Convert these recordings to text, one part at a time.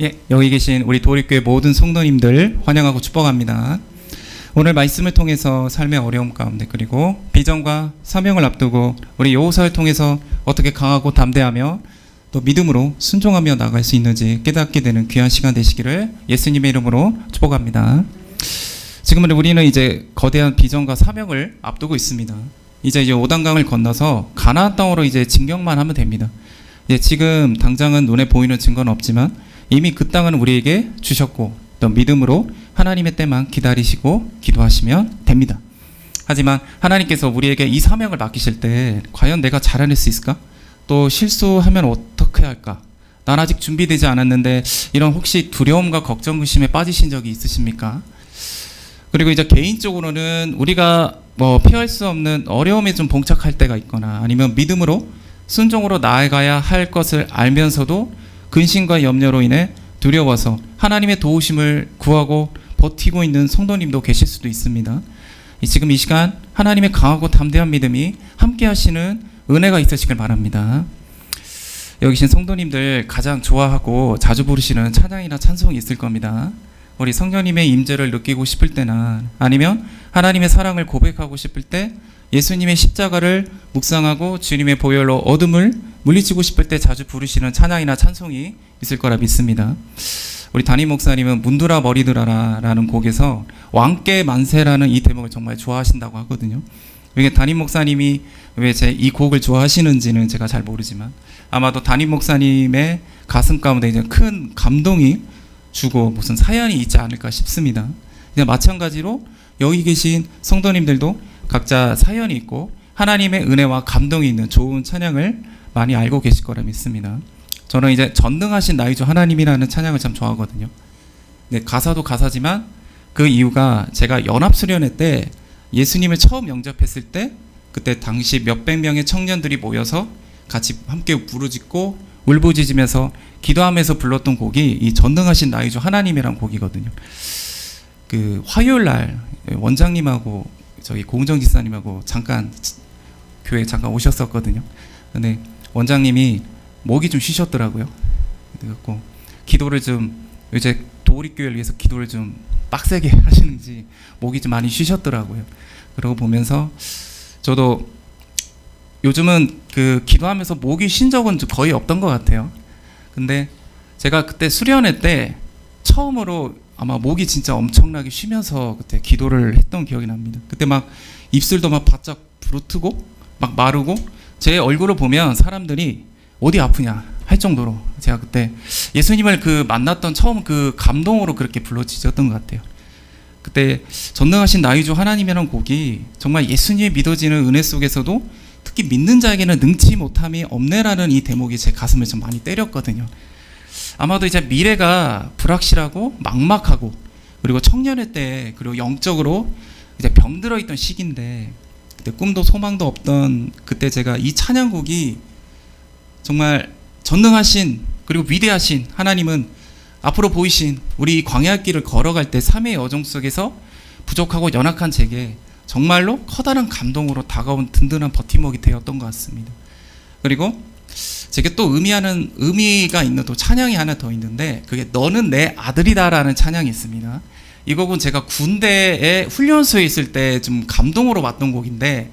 예, 여기 계신 우리 도립교회 모든 성도님들 환영하고 축복합니다. 오늘 말씀을 통해서 삶의 어려움 가운데 그리고 비전과 사명을 앞두고 우리 여호사를 통해서 어떻게 강하고 담대하며 또 믿음으로 순종하며 나갈 수 있는지 깨닫게 되는 귀한 시간 되시기를 예수님의 이름으로 축복합니다. 지금은 우리는 이제 거대한 비전과 사명을 앞두고 있습니다. 이제 이제 오단강을 건너서 가나안 땅으로 이제 진격만 하면 됩니다. 예, 지금 당장은 눈에 보이는 증거는 없지만 이미 그 땅은 우리에게 주셨고 또 믿음으로 하나님의 때만 기다리시고 기도하시면 됩니다. 하지만 하나님께서 우리에게 이 사명을 맡기실 때 과연 내가 잘해낼 수 있을까? 또 실수하면 어떻게 할까? 난 아직 준비되지 않았는데 이런 혹시 두려움과 걱정 의심에 빠지신 적이 있으십니까? 그리고 이제 개인적으로는 우리가 뭐 피할 수 없는 어려움에 좀 봉착할 때가 있거나 아니면 믿음으로 순종으로 나아가야 할 것을 알면서도 근심과 염려로 인해 두려워서 하나님의 도우심을 구하고 버티고 있는 성도님도 계실 수도 있습니다. 이 지금 이 시간 하나님의 강하고 담대한 믿음이 함께 하시는 은혜가 있으시길 바랍니다. 여기 계신 성도님들 가장 좋아하고 자주 부르시는 찬양이나 찬송이 있을 겁니다. 우리 성령님의 임재를 느끼고 싶을 때나 아니면 하나님의 사랑을 고백하고 싶을 때 예수님의 십자가를 묵상하고 주님의 보혈로 어둠을 물리치고 싶을 때 자주 부르시는 찬양이나 찬송이 있을 거라 믿습니다. 우리 담임 목사님은 문두라 머리들아라라는 곡에서 왕께 만세라는 이 대목을 정말 좋아하신다고 하거든요. 이게 담임 목사님이 왜 제 이 곡을 좋아하시는지는 제가 잘 모르지만 아마도 담임 목사님의 가슴 가운데 이제 큰 감동이 주고 무슨 사연이 있지 않을까 싶습니다. 그냥 마찬가지로 여기 계신 성도님들도 각자 사연이 있고 하나님의 은혜와 감동이 있는 좋은 찬양을 많이 알고 계실 거라 믿습니다. 저는 이제 전능하신 나의 주 하나님이라는 찬양을 참 좋아하거든요. 네, 가사도 가사지만 그 이유가 제가 연합 수련회 때 예수님을 처음 영접했을 때 그때 당시 몇백 명의 청년들이 모여서 같이 함께 부르짖고 울부짖으면서 기도하면서 불렀던 곡이 이 전능하신 나의 주 하나님이란 곡이거든요. 그 화요일 날 원장님하고 저기 공정 지사님하고 잠깐 교회 잠깐 오셨었거든요. 근데 원장님이 목이 좀 쉬셨더라고요. 그래갖고 기도를 좀 이제 도립교회를 위해서 기도를 좀 빡세게 하시는지 목이 좀 많이 쉬셨더라고요. 그러고 보면서 저도 요즘은 그 기도하면서 목이 쉰 적은 좀 거의 없던 것 같아요. 근데 제가 그때 수련회 때 처음으로 아마 목이 진짜 엄청나게 쉬면서 그때 기도를 했던 기억이 납니다. 그때 막 입술도 막 바짝 부르트고 막 마르고 제 얼굴을 보면 사람들이 어디 아프냐 할 정도로 제가 그때 예수님을 그 만났던 처음 그 감동으로 그렇게 불러지졌던 것 같아요. 그때 전능하신 나의 주 하나님이라는 곡이 정말 예수님이 믿어지는 은혜 속에서도 특히 믿는 자에게는 능치 못함이 없네라는 이 대목이 제 가슴을 좀 많이 때렸거든요. 아마도 이제 미래가 불확실하고 막막하고 그리고 청년회 때 그리고 영적으로 이제 병들어 있던 시기인데 그때 꿈도 소망도 없던 그때 제가 이 찬양곡이 정말 전능하신 그리고 위대하신 하나님은 앞으로 보이신 우리 광야 길을 걸어갈 때 삶의 여정 속에서 부족하고 연약한 제게 정말로 커다란 감동으로 다가온 든든한 버팀목이 되었던 것 같습니다. 그리고 제게 또 의미하는 의미가 있는 또 찬양이 하나 더 있는데 그게 너는 내 아들이다라는 찬양이 있습니다. 이 곡은 제가 군대에 훈련소에 있을 때 좀 감동으로 왔던 곡인데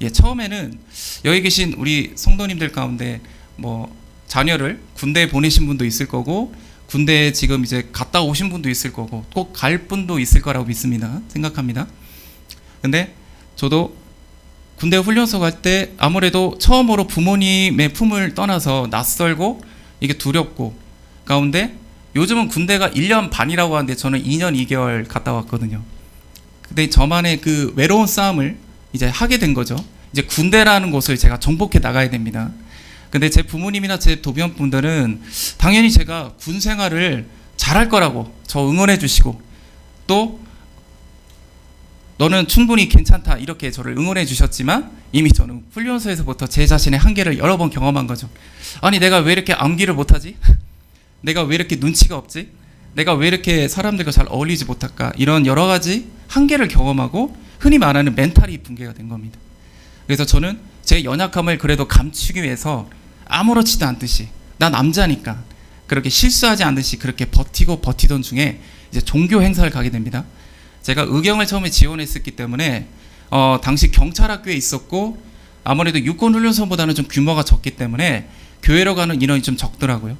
예, 처음에는 여기 계신 우리 성도님들 가운데 뭐 자녀를 군대에 보내신 분도 있을 거고 군대에 지금 이제 갔다 오신 분도 있을 거고 꼭 갈 분도 있을 거라고 믿습니다. 생각합니다. 근데 저도 군대 훈련소 갈 때 아무래도 처음으로 부모님의 품을 떠나서 낯설고 이게 두렵고 가운데 요즘은 군대가 1년 반이라고 하는데 저는 2년 2개월 갔다 왔거든요. 근데 저만의 그 외로운 싸움을 이제 하게 된 거죠. 이제 군대라는 곳을 제가 정복해 나가야 됩니다. 근데 제 부모님이나 제 도변 분들은 당연히 제가 군 생활을 잘할 거라고 저 응원해 주시고 또 너는 충분히 괜찮다 이렇게 저를 응원해 주셨지만 이미 저는 훈련소에서부터 제 자신의 한계를 여러 번 경험한 거죠. 아니 내가 왜 이렇게 암기를 못하지? 내가 왜 이렇게 눈치가 없지? 내가 왜 이렇게 사람들과 잘 어울리지 못할까? 이런 여러 가지 한계를 경험하고 흔히 말하는 멘탈이 붕괴가 된 겁니다. 그래서 저는 제 연약함을 그래도 감추기 위해서 아무렇지도 않듯이 나 남자니까 그렇게 실수하지 않듯이 그렇게 버티고 버티던 중에 이제 종교 행사를 가게 됩니다. 제가 의경을 처음에 지원했었기 때문에 어, 당시 경찰학교에 있었고 아무래도 육군 훈련소보다는 좀 규모가 적기 때문에 교회로 가는 인원이 좀 적더라고요.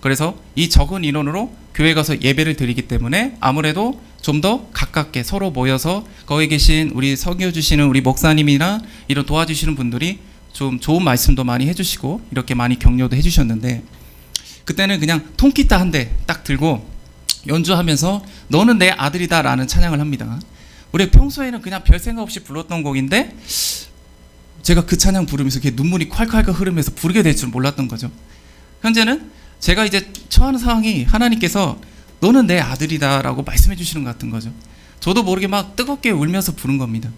그래서 이 적은 인원으로 교회 가서 예배를 드리기 때문에 아무래도 좀 더 가깝게 서로 모여서 거기 계신 우리 설교 주시는 우리 목사님이나 이런 도와주시는 분들이 좀 좋은 말씀도 많이 해주시고 이렇게 많이 격려도 해주셨는데 그때는 그냥 통기타 한 대 딱 들고 연주하면서 너는 내 아들이다 라는 찬양을 합니다. 우리 평소에는 그냥 별 생각 없이 불렀던 곡인데 제가 그 찬양 부르면서 이렇게 눈물이 콸콸콸 흐르면서 부르게 될 줄 몰랐던 거죠. 현재는 제가 이제 처하는 상황이 하나님께서 너는 내 아들이다 라고 말씀해 주시는 것 같은 거죠. 저도 모르게 막 뜨겁게 울면서 부른 겁니다.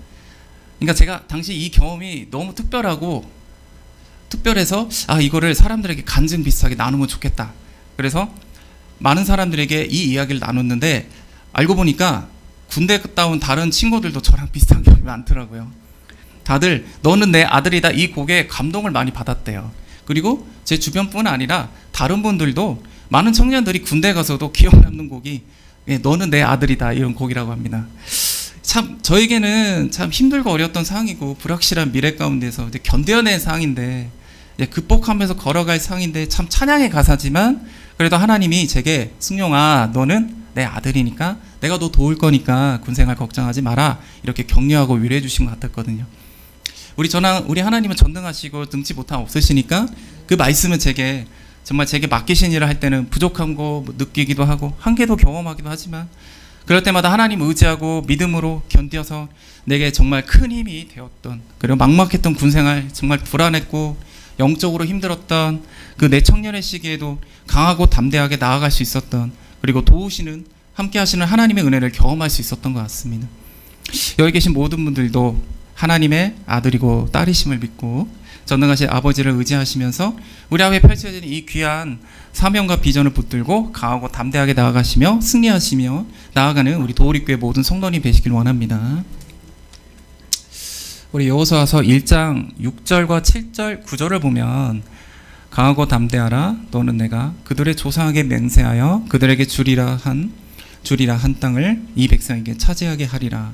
그러니까 제가 당시 이 경험이 너무 특별하고 특별해서 아 이거를 사람들에게 간증 비슷하게 나누면 좋겠다. 그래서 많은 사람들에게 이 이야기를 나눴는데 알고 보니까 군대 갔다 온 다른 친구들도 저랑 비슷한 경험이 많더라고요. 다들 너는 내 아들이다 이 곡에 감동을 많이 받았대요. 그리고 제 주변뿐 아니라 다른 분들도 많은 청년들이 군대 가서도 기억 남는 곡이 예, 너는 내 아들이다 이런 곡이라고 합니다. 참 저에게는 참 힘들고 어려웠던 상황이고 불확실한 미래 가운데서 견뎌낸 상황인데 극복하면서 걸어갈 상황인데 참 찬양의 가사지만 그래도 하나님이 제게 승용아 너는 내 아들이니까 내가 너 도울 거니까 군생활 걱정하지 마라 이렇게 격려하고 위로해 주신 것 같았거든요. 우리 전하 우리 하나님은 전능하시고 능치 못함 없으시니까 그 말씀은 제게 정말 제게 맡기신 일을 할 때는 부족한 거 느끼기도 하고 한계도 경험하기도 하지만 그럴 때마다 하나님 의지하고 믿음으로 견뎌서 내게 정말 큰 힘이 되었던 그리고 막막했던 군생활 정말 불안했고 영적으로 힘들었던 그 내 청년의 시기에도 강하고 담대하게 나아갈 수 있었던 그리고 도우시는 함께 하시는 하나님의 은혜를 경험할 수 있었던 것 같습니다. 여기 계신 모든 분들도 하나님의 아들이고 딸이심을 믿고 전능하신 아버지를 의지하시면서 우리 앞에 펼쳐진 이 귀한 사명과 비전을 붙들고 강하고 담대하게 나아가시며 승리하시며 나아가는 우리 도우리교회 모든 성도님 되시길 원합니다. 우리 여호수아서 1장 6절과 7절 9절을 보면 강하고 담대하라. 너는 내가 그들의 조상에게 맹세하여 그들에게 주리라 한 주리라 한 땅을 이 백성에게 차지하게 하리라.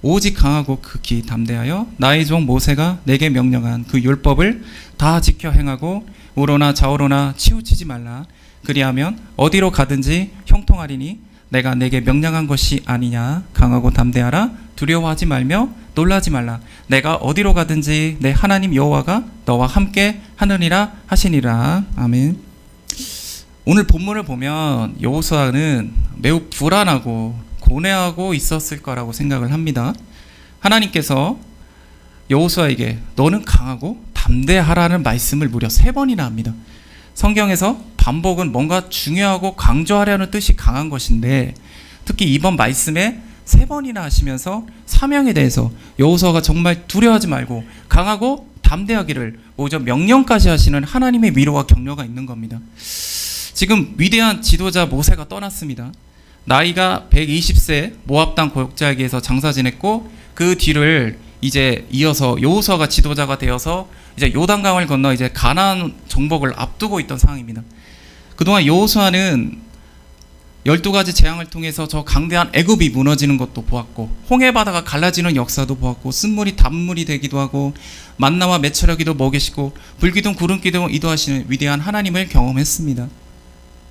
오직 강하고 극히 담대하여 나의 종 모세가 내게 명령한 그 율법을 다 지켜 행하고 우로나 좌우로나 치우치지 말라. 그리하면 어디로 가든지 형통하리니 내가 내게 명령한 것이 아니냐. 강하고 담대하라 두려워하지 말며 놀라지 말라 내가 어디로 가든지 내 하나님 여호와가 너와 함께 하느니라 하시니라 아멘 오늘 본문을 보면 여호수아는 매우 불안하고 고뇌하고 있었을 거라고 생각을 합니다. 하나님께서 여호수아에게 너는 강하고 담대하라는 말씀을 무려 세 번이나 합니다. 성경에서 반복은 뭔가 중요하고 강조하려는 뜻이 강한 것인데 특히 이번 말씀에 세 번이나 하시면서 사명에 대해서 여호수아가 정말 두려워하지 말고 강하고 담대하기를 오히려 명령까지 하시는 하나님의 위로와 격려가 있는 겁니다. 지금 위대한 지도자 모세가 떠났습니다. 나이가 120세 모압 땅 고역자에게서 장사 지냈고 그 뒤를 이제 이어서 여호수아가 지도자가 되어서 이제 요단강을 건너 이제 가나안 정복을 앞두고 있던 상황입니다. 그동안 여호수아는 12가지 재앙을 통해서 저 강대한 애굽이 무너지는 것도 보았고 홍해 바다가 갈라지는 역사도 보았고 쓴물이 단물이 되기도 하고 만나와 메추라기도 먹이시고 불기둥 구름기둥 이도하시는 위대한 하나님을 경험했습니다.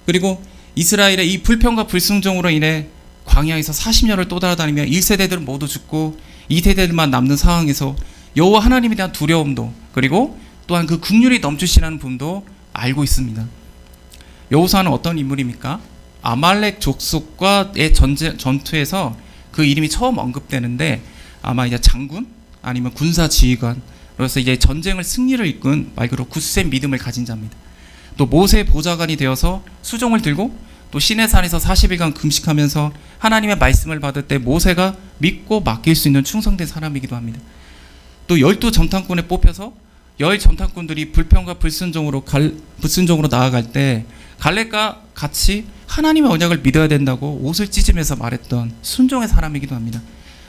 그리고 이스라엘의 이 불평과 불순종으로 인해 광야에서 40년을 또 따라다니며 1세대들은 모두 죽고 2세대들만 남는 상황에서 여호와 하나님에 대한 두려움도 그리고 또한 그 국률이 넘치시는 분도 알고 있습니다. 여호수아는 어떤 인물입니까? 아말렉 족속과의 전제, 전투에서 그 이름이 처음 언급되는데 아마 이제 장군 아니면 군사 지휘관 그래서 이제 전쟁을 승리를 이끈 말 그대로 굳센 믿음을 가진 자입니다. 또 모세 보좌관이 되어서 수종을 들고 또 신의 산에서 40일간 금식하면서 하나님의 말씀을 받을 때 모세가 믿고 맡길 수 있는 충성된 사람이기도 합니다. 또 열두 전탄꾼에 뽑혀서 열 전탄꾼들이 불평과 불순종으로 갈, 불순종으로 나아갈 때 갈렙과 같이 하나님의 언약을 믿어야 된다고 옷을 찢으면서 말했던 순종의 사람이기도 합니다.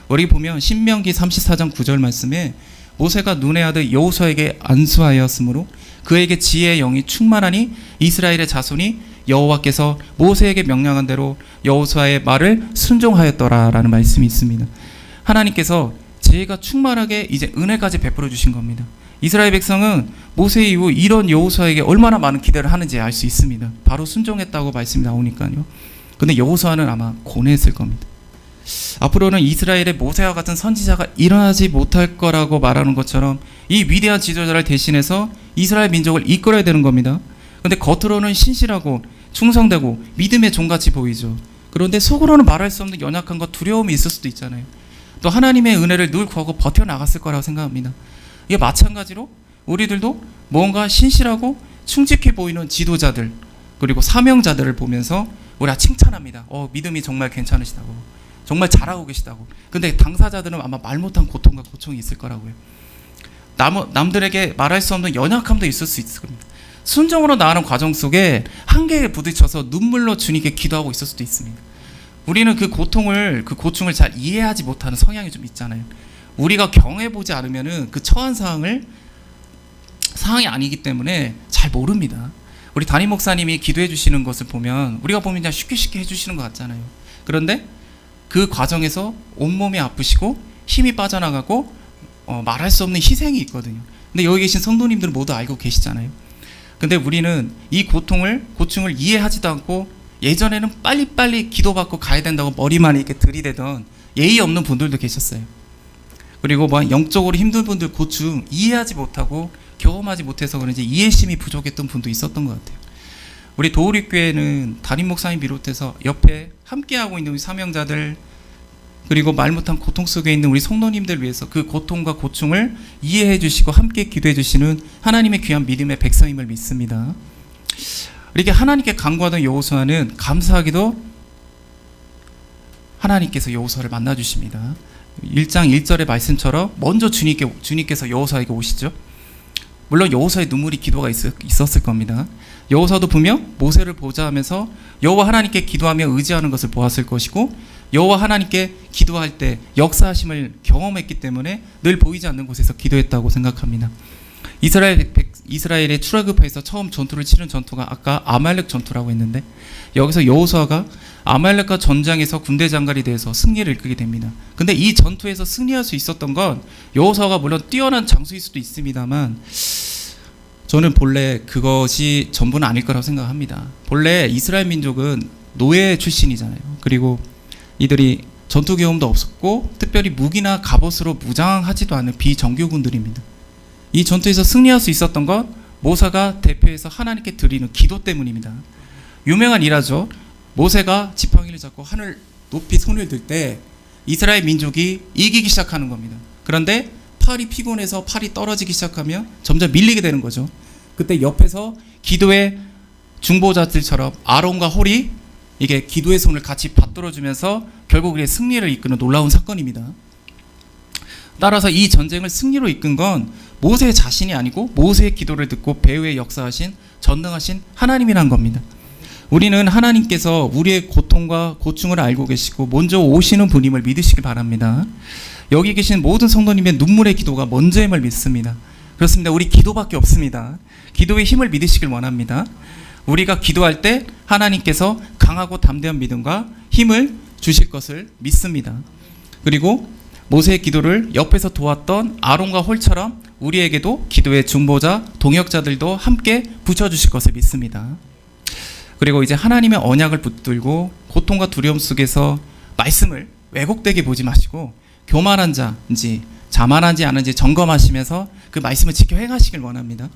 우리 보면 신명기 34장 9절 말씀에 모세가 눈의 아들 여호수아에게 안수하였으므로 그에게 지혜의 영이 충만하니 이스라엘의 자손이 여호와께서 모세에게 명령한 대로 여호수아의 말을 순종하였더라라는 말씀이 있습니다. 하나님께서 제가 충만하게 이제 은혜까지 베풀어 주신 겁니다. 이스라엘 백성은 모세 이후 이런 여호수아에게 얼마나 많은 기대를 하는지 알 수 있습니다. 바로 순종했다고 말씀이 나오니까요. 근데 여호수아는 아마 고뇌했을 겁니다. 앞으로는 이스라엘의 모세와 같은 선지자가 일어나지 못할 거라고 말하는 것처럼 이 위대한 지도자를 대신해서 이스라엘 민족을 이끌어야 되는 겁니다. 근데 겉으로는 신실하고 충성되고 믿음의 종같이 보이죠. 그런데 속으로는 말할 수 없는 연약함과 두려움이 있을 수도 있잖아요. 또 하나님의 은혜를 늘 구하고 버텨 나갔을 거라고 생각합니다. 이게 마찬가지로 우리들도 뭔가 신실하고 충직해 보이는 지도자들 그리고 사명자들을 보면서 우리가 칭찬합니다. 어, 믿음이 정말 괜찮으시다고. 정말 잘하고 계시다고. 근데 당사자들은 아마 말 못한 고통과 고통이 있을 거라고요. 남, 남들에게 말할 수 없는 연약함도 있을 수 있을 겁니다. 순종으로 나가는 과정 속에 한계에 부딪혀서 눈물로 주님께 기도하고 있을 수도 있습니다. 우리는 그 고통을 그 고충을 잘 이해하지 못하는 성향이 좀 있잖아요. 우리가 경해 보지 않으면은 그 처한 상황을 상황이 아니기 때문에 잘 모릅니다. 우리 담임 목사님이 기도해 주시는 것을 보면 우리가 보면 그냥 쉽게 쉽게 해 주시는 것 같잖아요. 그런데 그 과정에서 온몸이 아프시고 힘이 빠져나가고 어, 말할 수 없는 희생이 있거든요. 근데 여기 계신 성도님들은 모두 알고 계시잖아요. 근데 우리는 이 고통을 고충을 이해하지도 않고 예전에는 빨리빨리 기도받고 가야 된다고 머리만 이렇게 들이대던 예의 없는 분들도 계셨어요. 그리고 뭐 영적으로 힘든 분들 고충 이해하지 못하고 경험하지 못해서 그런지 이해심이 부족했던 분도 있었던 것 같아요. 우리 도우리교회는 담임 목사님 비롯해서 옆에 함께하고 있는 우리 사명자들 그리고 말 못한 고통 속에 있는 우리 성도님들 위해서 그 고통과 고충을 이해해 주시고 함께 기도해 주시는 하나님의 귀한 믿음의 백성임을 믿습니다. 이렇게 하나님께 간구하던 여호수아는 감사하게도 하나님께서 여호수아를 만나 주십니다. 1장 1절의 말씀처럼 먼저 주님께 주님께서 여호수아에게 오시죠. 물론 여호수아의 눈물이 기도가 있, 있었을 겁니다. 여호수아도 분명 모세를 보자 하면서 여호와 하나님께 기도하며 의지하는 것을 보았을 것이고 여호와 하나님께 기도할 때 역사하심을 경험했기 때문에 늘 보이지 않는 곳에서 기도했다고 생각합니다. 이스라엘 백, 이스라엘의 출애굽에서 처음 전투를 치른 전투가 아까 아말렉 전투라고 했는데 여기서 여호수아가 아말렉과 전장에서 군대 장관이 돼서 승리를 이끌게 됩니다. 근데 이 전투에서 승리할 수 있었던 건 여호수아가 물론 뛰어난 장수일 수도 있습니다만 저는 본래 그것이 전부는 아닐 거라고 생각합니다. 본래 이스라엘 민족은 노예 출신이잖아요. 그리고 이들이 전투 경험도 없었고 특별히 무기나 갑옷으로 무장하지도 않은 비정규군들입니다. 이 전투에서 승리할 수 있었던 건 모세가 대표해서 하나님께 드리는 기도 때문입니다. 유명한 일화죠. 모세가 지팡이를 잡고 하늘 높이 손을 들 때 이스라엘 민족이 이기기 시작하는 겁니다. 그런데 팔이 피곤해서 팔이 떨어지기 시작하면 점점 밀리게 되는 거죠. 그때 옆에서 기도의 중보자들처럼 아론과 홀이 이게 기도의 손을 같이 받들어 주면서 결국 우리의 승리를 이끄는 놀라운 사건입니다. 따라서 이 전쟁을 승리로 이끈 건 모세 자신이 아니고 모세의 기도를 듣고 배후에 역사하신 전능하신 하나님이란 겁니다. 우리는 하나님께서 우리의 고통과 고충을 알고 계시고 먼저 오시는 분임을 믿으시길 바랍니다. 여기 계신 모든 성도님의 눈물의 기도가 먼저임을 믿습니다. 그렇습니다. 우리 기도밖에 없습니다. 기도의 힘을 믿으시길 원합니다. 우리가 기도할 때 하나님께서 강하고 담대한 믿음과 힘을 주실 것을 믿습니다. 그리고 모세의 기도를 옆에서 도왔던 아론과 홀처럼 우리에게도 기도의 중보자, 동역자들도 함께 붙여주실 것을 믿습니다. 그리고 이제 하나님의 언약을 붙들고 고통과 두려움 속에서 말씀을 왜곡되게 보지 마시고 교만한 자인지 자만한지 아는지 점검하시면서 그 말씀을 지켜 행하시길 원합니다.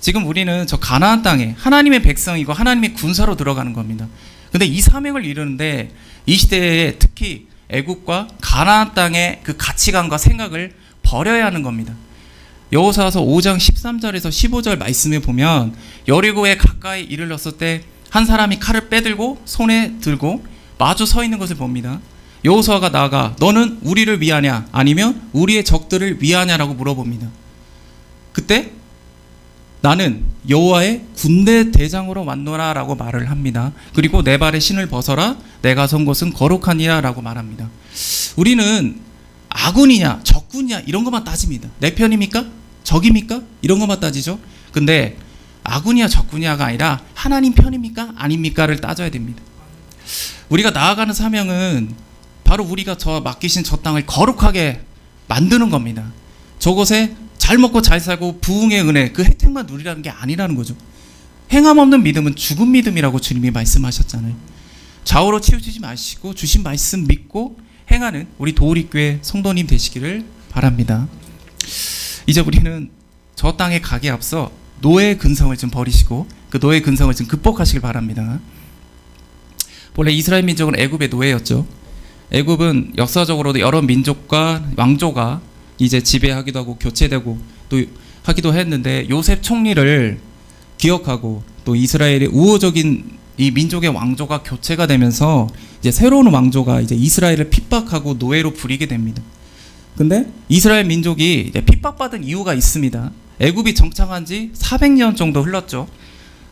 지금 우리는 저 가나안 땅에 하나님의 백성이고 하나님의 군사로 들어가는 겁니다. 근데 이 사명을 이루는데 이 시대에 특히 애국과 가나안 땅의 그 가치관과 생각을 버려야 하는 겁니다. 여호사서 5장 13절에서 15절 말씀에 보면 여리고에 가까이 이르렀을 때 한 사람이 칼을 빼들고 손에 들고 마주 서 있는 것을 봅니다. 여호수아가 나아가 너는 우리를 위하냐 아니면 우리의 적들을 위하냐라고 물어봅니다. 그때 나는 여호와의 군대 대장으로 왔노라라고 말을 합니다. 그리고 내 발에 신을 벗어라 내가 선 곳은 거룩하니라라고 말합니다. 우리는 아군이냐 적군이냐 이런 것만 따집니다. 내 편입니까? 적입니까? 이런 것만 따지죠. 근데 아군이야 적군이야가 아니라 하나님 편입니까 아닙니까를 따져야 됩니다. 우리가 나아가는 사명은 바로 우리가 저 맡기신 저 땅을 거룩하게 만드는 겁니다. 저곳에 잘 먹고 잘 살고 부흥의 은혜 그 혜택만 누리라는 게 아니라는 거죠. 행함 없는 믿음은 죽은 믿음이라고 주님이 말씀하셨잖아요. 좌우로 치우치지 마시고 주신 말씀 믿고 행하는 우리 도우리교회 성도님 되시기를 바랍니다. 이제 우리는 저 땅에 가기에 앞서 노예 근성을 좀 버리시고 그 노예 근성을 좀 극복하시길 바랍니다. 원래 이스라엘 민족은 애굽의 노예였죠. 애굽은 역사적으로도 여러 민족과 왕조가 이제 지배하기도 하고 교체되고 또 하기도 했는데 요셉 총리를 기억하고 또 이스라엘의 우호적인 이 민족의 왕조가 교체가 되면서 이제 새로운 왕조가 이제 이스라엘을 핍박하고 노예로 부리게 됩니다. 근데 이스라엘 민족이 핍박받은 이유가 있습니다. 애굽이 정착한 지 400년 정도 흘렀죠.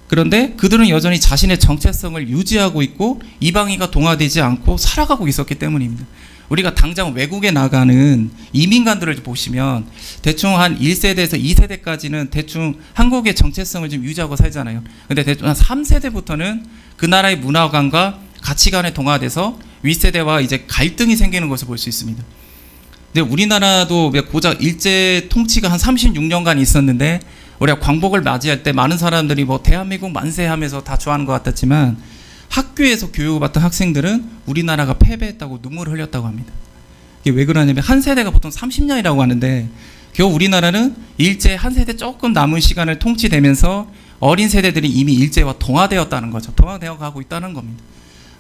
그런데 그들은 여전히 자신의 정체성을 유지하고 있고 이방인과 동화되지 않고 살아가고 있었기 때문입니다. 우리가 당장 외국에 나가는 이민간들을 보시면 대충 한 1세대에서 2세대까지는 대충 한국의 정체성을 좀 유지하고 살잖아요. 근데 대충 한 3세대부터는 그 나라의 문화관과 가치관에 동화돼서 윗세대와 이제 갈등이 생기는 것을 볼 수 있습니다. 근데 우리나라도 고작 일제 통치가 한 36년간 있었는데 우리가 광복을 맞이할 때 많은 사람들이 뭐 대한민국 만세하면서 다 좋아하는 것 같았지만 학교에서 교육을 받던 학생들은 우리나라가 패배했다고 눈물을 흘렸다고 합니다. 이게 왜 그러냐면 한 세대가 보통 30년이라고 하는데 겨우 우리나라는 일제 한 세대 조금 남은 시간을 통치되면서 어린 세대들이 이미 일제와 동화되었다는 거죠. 동화되어 가고 있다는 겁니다.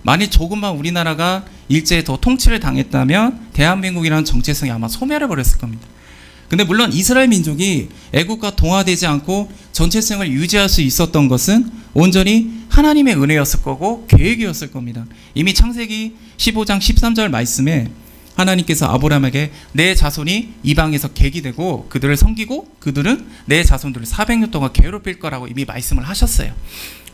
만일 조금만 우리나라가 일제에 더 통치를 당했다면 대한민국이라는 정체성이 아마 소멸해 버렸을 겁니다. 근데 물론 이스라엘 민족이 애국과 동화되지 않고 전체성을 유지할 수 있었던 것은 온전히 하나님의 은혜였을 거고 계획이었을 겁니다. 이미 창세기 15장 13절 말씀에 하나님께서 아브라함에게 내 자손이 이방에서 객이 되고 그들을 섬기고 그들은 내 자손들을 400년 동안 괴롭힐 거라고 이미 말씀을 하셨어요.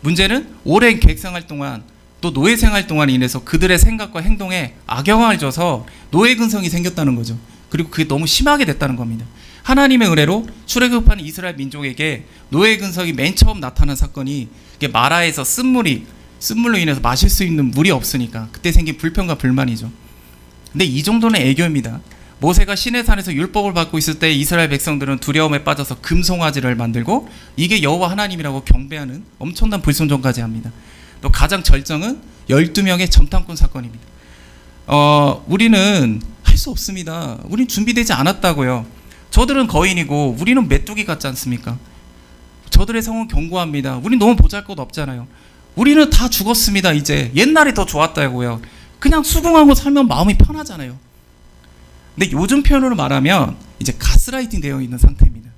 문제는 오랜 객 생활 동안 또 노예 생활 동안 인해서 그들의 생각과 행동에 악영향을 줘서 노예 근성이 생겼다는 거죠. 그리고 그게 너무 심하게 됐다는 겁니다. 하나님의 은혜로 출애굽하는 이스라엘 민족에게 노예 근성이 맨 처음 나타난 사건이 마라에서 쓴물이 쓴물로 인해서 마실 수 있는 물이 없으니까 그때 생긴 불평과 불만이죠. 근데 이 정도는 애교입니다. 모세가 시내산에서 율법을 받고 있을 때 이스라엘 백성들은 두려움에 빠져서 금송아지를 만들고 이게 여호와 하나님이라고 경배하는 엄청난 불순종까지 합니다. 또 가장 절정은 12명의 점탐꾼 사건입니다. 어, 우리는 할 수 없습니다. 우린 준비되지 않았다고요. 저들은 거인이고 우리는 메뚜기 같지 않습니까? 저들의 성은 견고합니다. 우린 너무 보잘것 없잖아요. 우리는 다 죽었습니다. 이제 옛날이 더 좋았다고요. 그냥 수긍하고 살면 마음이 편하잖아요. 근데 요즘 표현으로 말하면 이제 가스라이팅 되어 있는 상태입니다.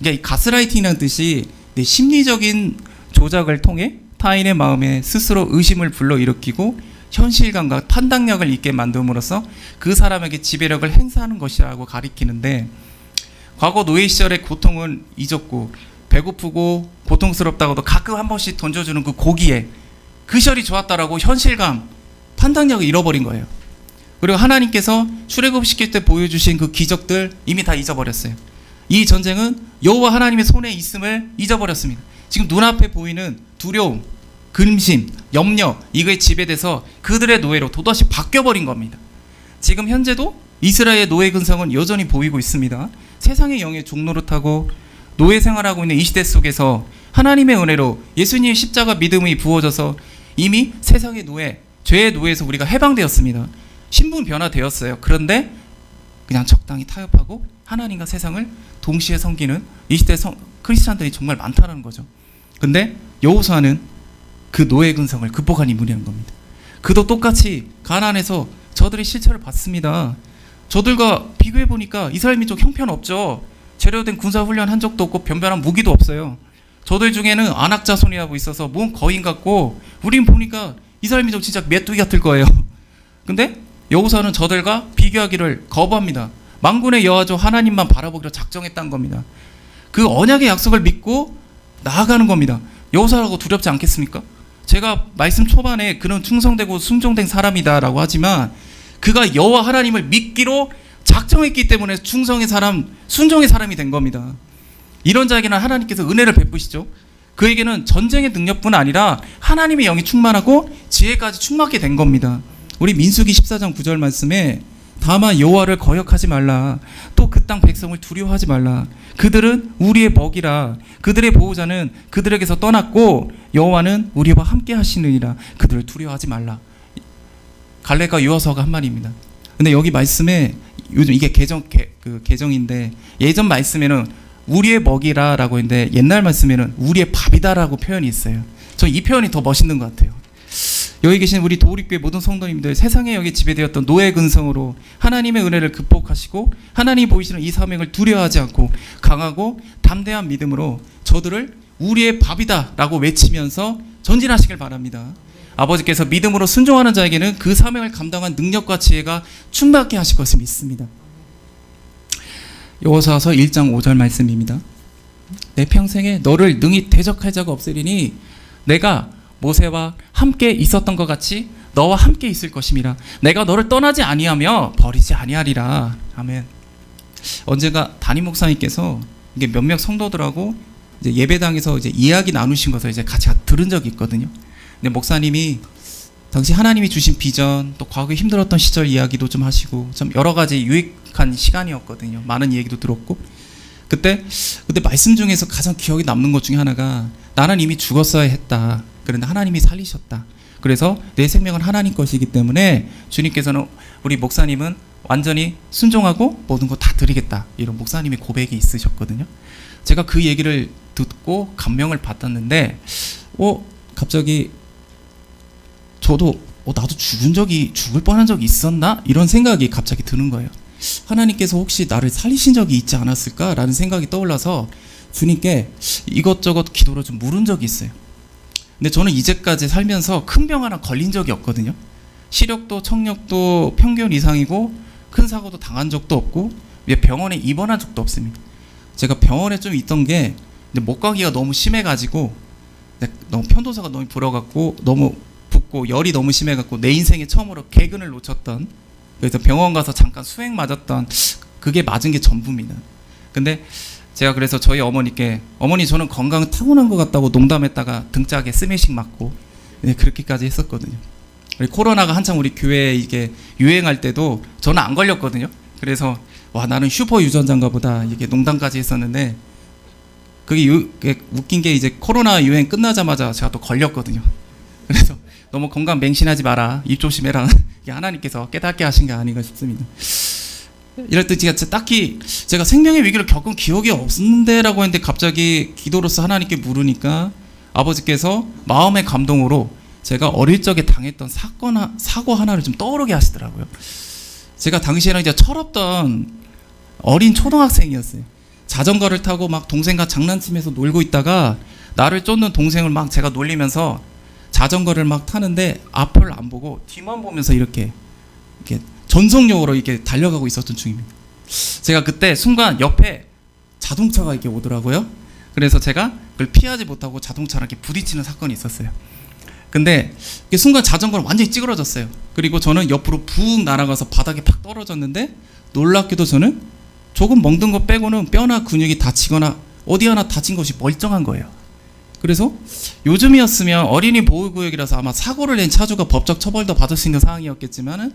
그러니까 이 가스라이팅이라는 뜻이 내 심리적인 조작을 통해 타인의 마음에 스스로 의심을 불러일으키고 현실감과 판단력을 있게 만듦으로써 그 사람에게 지배력을 행사하는 것이라고 가리키는데 과거 노예 시절의 고통은 잊었고 배고프고 고통스럽다고도 가끔 한 번씩 던져주는 그 고기에 그 시절이 좋았다라고 현실감, 판단력을 잃어버린 거예요. 그리고 하나님께서 출애굽 시킬 때 보여주신 그 기적들 이미 다 잊어버렸어요. 이 전쟁은 여호와 하나님의 손에 있음을 잊어버렸습니다. 지금 눈앞에 보이는 두려움, 근심, 염려 이거에 지배돼서 그들의 노예로 도다시 바뀌어버린 겁니다. 지금 현재도 이스라엘 노예 근성은 여전히 보이고 있습니다. 세상의 영의 타고 노예 생활하고 있는 이 시대 속에서 하나님의 은혜로 예수님의 십자가 믿음이 부어져서 이미 세상의 노예, 죄의 노예에서 우리가 해방되었습니다. 신분 변화되었어요. 그런데 그냥 적당히 타협하고 하나님과 세상을 동시에 섬기는 이 시대 성, 크리스찬들이 정말 많다는 거죠. 근데 여호수아는 그 노예 근성을 극복한 인물이라는 겁니다. 그도 똑같이 가나안에서 저들의 실체를 봤습니다. 저들과 비교해 보니까 이스라엘 민족 형편없죠. 제대로 된 군사 훈련 한 적도 없고 변변한 무기도 없어요. 저들 중에는 안악 자손이라고 있어서 몸 거인 같고 우린 보니까 이스라엘 민족 진짜 메뚜기 같을 거예요. 근데 여호사는 저들과 비교하기를 거부합니다. 망군의 여호와죠 하나님만 바라보기로 작정했던 겁니다. 그 언약의 약속을 믿고 나아가는 겁니다. 여호사라고 두렵지 않겠습니까? 제가 말씀 초반에 그는 충성되고 순종된 사람이다라고 하지만 그가 여호와 하나님을 믿기로 작정했기 때문에 충성의 사람, 순종의 사람이 된 겁니다. 이런 자에게는 하나님께서 은혜를 베푸시죠. 그에게는 전쟁의 능력뿐 아니라 하나님의 영이 충만하고 지혜까지 충만하게 된 겁니다. 우리 민수기 14장 9절 말씀에 다만 여호와를 거역하지 말라. 또 그 땅 백성을 두려워하지 말라. 그들은 우리의 먹이라. 그들의 보호자는 그들에게서 떠났고 여호와는 우리와 함께 하시느니라. 그들을 두려워하지 말라. 갈렙과 요호수아가 한 말입니다. 근데 여기 말씀에 요즘 이게 개정 개, 그 개정인데 예전 말씀에는 우리의 먹이라라고 했는데 옛날 말씀에는 우리의 밥이다라고 표현이 있어요. 저 이 표현이 더 멋있는 것 같아요. 여기 계신 우리 도우리교회 모든 성도님들 세상에 여기 지배되었던 노예 근성으로 하나님의 은혜를 극복하시고 하나님 보이시는 이 사명을 두려워하지 않고 강하고 담대한 믿음으로 저들을 우리의 밥이다라고 외치면서 전진하시길 바랍니다. 아버지께서 믿음으로 순종하는 자에게는 그 사명을 감당한 능력과 지혜가 충만하게 하실 것을 믿습니다. 여호수아서 1장 5절 말씀입니다. 내 평생에 너를 능히 대적할 자가 없으리니 내가 모세와 함께 있었던 것 같이 너와 함께 있을 것임이라. 내가 너를 떠나지 아니하며 버리지 아니하리라. 아멘. 언젠가 담임 목사님께서 이게 몇몇 성도들하고 이제 예배당에서 이제 이야기 나누신 것을 이제 같이 들은 적이 있거든요. 근데 목사님이 당시 하나님이 주신 비전 또 과거에 힘들었던 시절 이야기도 좀 하시고 좀 여러 가지 유익한 시간이었거든요. 많은 얘기도 들었고 그때 그때 말씀 중에서 가장 기억에 남는 것 중에 하나가 나는 이미 죽었어야 했다. 그런데 하나님이 살리셨다. 그래서 내 생명은 하나님 것이기 때문에 주님께서는 우리 목사님은 완전히 순종하고 모든 거 다 드리겠다. 이런 목사님의 고백이 있으셨거든요. 제가 그 얘기를 듣고 감명을 받았는데 어 갑자기 저도 어, 나도 죽은 적이 죽을 뻔한 적이 있었나 이런 생각이 갑자기 드는 거예요. 하나님께서 혹시 나를 살리신 적이 있지 않았을까라는 생각이 떠올라서 주님께 이것저것 기도를 좀 물은 적이 있어요. 근데 저는 이제까지 살면서 큰 병 하나 걸린 적이 없거든요. 시력도 청력도 평균 이상이고 큰 사고도 당한 적도 없고 병원에 입원한 적도 없습니다. 제가 병원에 좀 있던 게 못 가기가 너무 심해가지고 네, 너무 편도사가 너무 불어갖고 너무 붓고 열이 너무 심해갖고 내 인생에 처음으로 개근을 놓쳤던 그래서 병원 가서 잠깐 수행 맞았던 그게 맞은 게 전부입니다. 근데 제가 그래서 저희 어머니께 어머니 저는 건강 타고난 것 같다고 농담했다가 등짝에 스매싱 맞고 네, 그렇게까지 했었거든요. 코로나가 한창 우리 교회에 이게 유행할 때도 저는 안 걸렸거든요. 그래서 와 나는 슈퍼 유전자인가 보다 이게 농담까지 했었는데 그게, 유, 웃긴 게 이제 코로나 유행 끝나자마자 제가 또 걸렸거든요. 그래서 너무 건강 맹신하지 마라 입 조심해라 이게 하나님께서 깨닫게 하신 게 아닌가 싶습니다. 이럴 때 제가 딱히 제가 생명의 위기를 겪은 기억이 없는데라고 했는데 갑자기 기도로서 하나님께 물으니까 아버지께서 마음의 감동으로 제가 어릴 적에 당했던 사건 하- 사고 하나를 좀 떠오르게 하시더라고요. 제가 당시에는 이제 철없던 어린 초등학생이었어요. 자전거를 타고 막 동생과 장난치면서 놀고 있다가 나를 쫓는 동생을 막 제가 놀리면서 자전거를 막 타는데 앞을 안 보고 뒤만 보면서 이렇게 이렇게 전속력으로 이렇게 달려가고 있었던 중입니다. 제가 그때 순간 옆에 자동차가 이렇게 오더라고요. 그래서 제가 그걸 피하지 못하고 자동차랑 이렇게 부딪히는 사건이 있었어요. 근데 순간 자전거는 완전히 찌그러졌어요. 그리고 저는 옆으로 붕 날아가서 바닥에 팍 떨어졌는데 놀랍게도 저는 조금 멍든 거 빼고는 뼈나 근육이 다치거나 어디 하나 다친 것이 멀쩡한 거예요. 그래서 요즘이었으면 어린이 보호구역이라서 아마 사고를 낸 차주가 법적 처벌도 받을 수 있는 상황이었겠지만은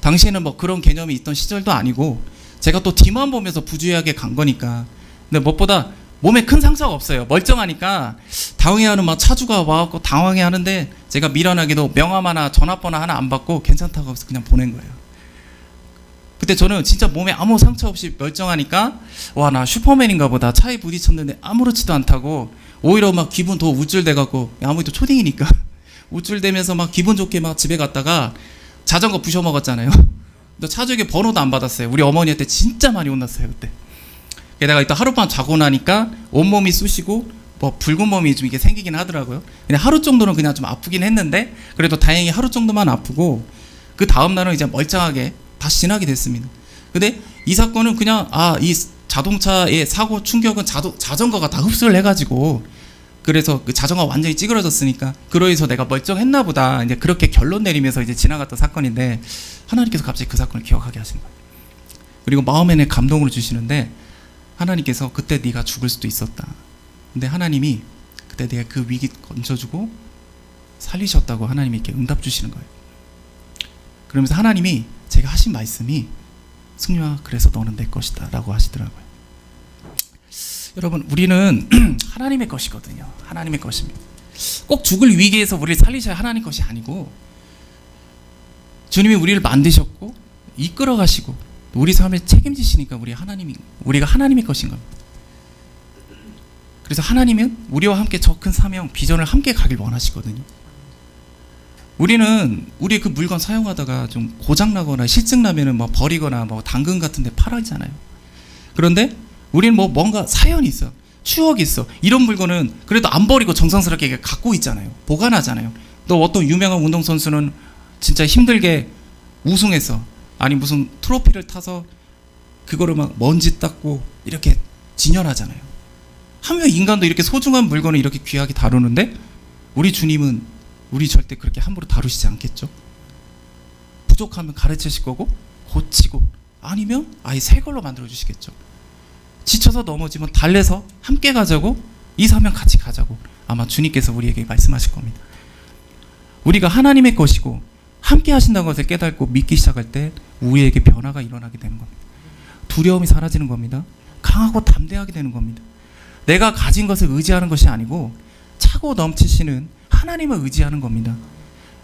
당시에는 뭐 그런 개념이 있던 시절도 아니고 제가 또 뒤만 보면서 부주의하게 간 거니까. 근데 무엇보다 몸에 큰 상처가 없어요. 멀쩡하니까 당황해하는 막 차주가 와갖고 당황해하는데 제가 미련하게도 명함 하나 전화번호 하나 안 받고 괜찮다고 해서 그냥 보낸 거예요. 그때 저는 진짜 몸에 아무 상처 없이 멀쩡하니까 와 나 슈퍼맨인가 보다. 차에 부딪혔는데 아무렇지도 않다고 오히려 막 기분 더 우쭐대갖고 아무래도 초딩이니까 우쭐대면서 막 기분 좋게 막 집에 갔다가 자전거 부셔 먹었잖아요. 근데 차주에게 번호도 안 받았어요. 우리 어머니한테 진짜 많이 혼났어요 그때. 게다가 이따 하룻밤 자고 나니까 온몸이 쑤시고 뭐 붉은 몸이 좀 이게 생기긴 하더라고요. 그냥 하루 정도는 그냥 좀 아프긴 했는데 그래도 다행히 하루 정도만 아프고 그 다음 날은 이제 멀쩡하게 다시 지나게 됐습니다. 근데 이 사건은 그냥 아 이 자동차의 사고 충격은 자도, 자전거가 다 흡수를 해가지고 그래서 그 자전거 가 완전히 찌그러졌으니까 그러해서 내가 멀쩡했나 보다 이제 그렇게 결론 내리면서 이제 지나갔던 사건인데 하나님께서 갑자기 그 사건을 기억하게 하신 거예요. 그리고 마음에 감동을 주시는데 하나님께서 그때 네가 죽을 수도 있었다. 근데 하나님이 그때 내가 그 위기 건져주고 살리셨다고 하나님이 이렇게 응답 주시는 거예요. 그러면서 하나님이 제가 하신 말씀이 승려아 그래서 너는 내 것이다 라고 하시더라고요. 여러분 우리는 하나님의 것이거든요. 하나님의 것입니다. 꼭 죽을 위기에서 우리를 살리셔야 하나님 것이 아니고 주님이 우리를 만드셨고 이끌어 가시고 우리 삶에 책임지시니까 우리 하나님이 우리가 하나님의 것인 겁니다. 그래서 하나님은 우리와 함께 저 큰 사명 비전을 함께 가길 원하시거든요. 우리는 우리 그 물건 사용하다가 좀 고장 나거나 실증 나면은 뭐 버리거나 뭐 당근 같은 데 팔아잖아요. 그런데 우리는 뭐 뭔가 사연이 있어. 추억이 있어. 이런 물건은 그래도 안 버리고 정성스럽게 갖고 있잖아요. 보관하잖아요. 또 어떤 유명한 운동선수는 진짜 힘들게 우승해서 아니 무슨 트로피를 타서 그거를 막 먼지 닦고 이렇게 진열하잖아요. 하며 인간도 이렇게 소중한 물건을 이렇게 귀하게 다루는데 우리 주님은 우리 절대 그렇게 함부로 다루시지 않겠죠. 부족하면 가르치실 거고 고치고 아니면 아예 새 걸로 만들어 주시겠죠. 지쳐서 넘어지면 달래서 함께 가자고 이 사명 같이 가자고 아마 주님께서 우리에게 말씀하실 겁니다. 우리가 하나님의 것이고 함께 하신다는 것을 깨닫고 믿기 시작할 때 우리에게 변화가 일어나게 되는 겁니다. 두려움이 사라지는 겁니다. 강하고 담대하게 되는 겁니다. 내가 가진 것을 의지하는 것이 아니고 차고 넘치시는 하나님을 의지하는 겁니다.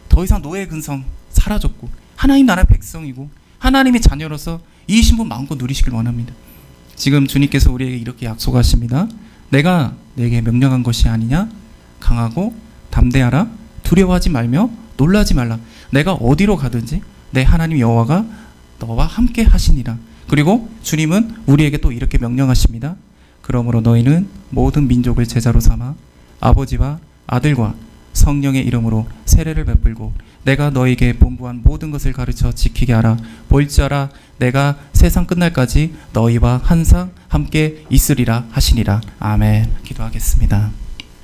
더 이상 노예 근성 사라졌고 하나님 나라 백성이고 하나님의 자녀로서 이 신분 마음껏 누리시길 원합니다. 지금 주님께서 우리에게 이렇게 약속하십니다. 내가 내게 명령한 것이 아니냐? 강하고 담대하라. 두려워하지 말며 놀라지 말라. 내가 어디로 가든지 내 하나님 여호와가 너와 함께 하시니라. 그리고 주님은 우리에게 또 이렇게 명령하십니다. 그러므로 너희는 모든 민족을 제자로 삼아 아버지와 아들과 성령의 이름으로 세례를 베풀고 내가 너에게 본부한 모든 것을 가르쳐 지키게 하라. 볼지어라 내가 세상 끝날까지 너희와 항상 함께 있으리라 하시니라. 아멘. 기도하겠습니다.